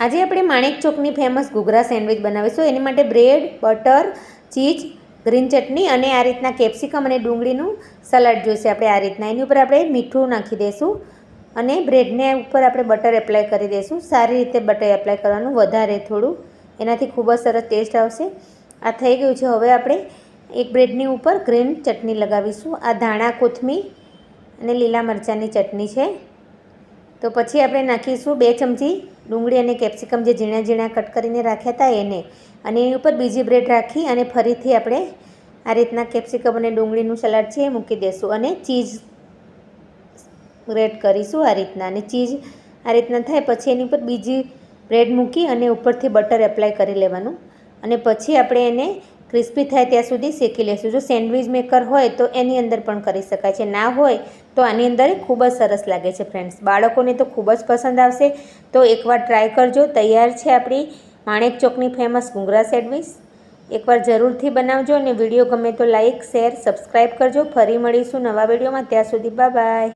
આજે આપણે માણેક ચોકની ફેમસ ઘૂઘરા સેન્ડવિચ બનાવીશું. એની માટે બ્રેડ, બટર, ચીઝ, ગ્રીન ચટણી અને આ રીતના કેપ્સિકમ અને ડુંગળીનું સલાડ જોઈશે આપણે આ રીતના. એની ઉપર આપણે મીઠું નાખી દઈશું અને બ્રેડને ઉપર આપણે બટર એપ્લાય કરી દઈશું. સારી રીતે બટર એપ્લાય કરવાનું વધારે થોડું. એનાથી ખૂબ જ સરસ ટેસ્ટ આવશે. આ થઈ ગયું છે. હવે આપણે એક બ્રેડની ઉપર ગ્રીન ચટણી લગાવીશું. આ ધાણા, કોથમીર અને લીલા મરચાંની ચટણી છે. તો પછી આપણે નાખીશું બે ચમચી ડુંગળી અને કેપ્સિકમ જે ઝીણા ઝીણા કટ કરીને રાખ્યા હતા એને, અને એની ઉપર બીજી બ્રેડ રાખી અને ફરીથી આપણે આ રીતના કેપ્સિકમ અને ડુંગળીનું સલાડ છે એ મૂકી દઈશું અને ચીઝ ગ્રેટ કરીશું આ રીતના. અને ચીઝ આ રીતના થાય પછી એની ઉપર બીજી બ્રેડ મૂકી અને ઉપરથી બટર એપ્લાય કરી લેવાનું. અને પછી આપણે એને ક્રિસ્પી થાય ત્યાં સુધી શેકી લઈશું જો સેન્ડવિચ મેકર હોય તો એની અંદર પણ કરી શકાય છે. ના હોય તો આની અંદર ખૂબ જ સરસ લાગે છે ફ્રેન્ડ્સ બાળકોને તો ખૂબ જ પસંદ આવશે. તો એકવાર ટ્રાય કરજો. તૈયાર છે આપણી માણેક ચોકની ફેમસ ઘૂંઘરા સેન્ડવિચ એકવાર જરૂરથી બનાવજો અને વીડિયો ગમે તો લાઇક શેર સબસ્ક્રાઈબ કરજો. ફરી મળીશું નવા વિડીયોમાં. ત્યાં સુધી બાય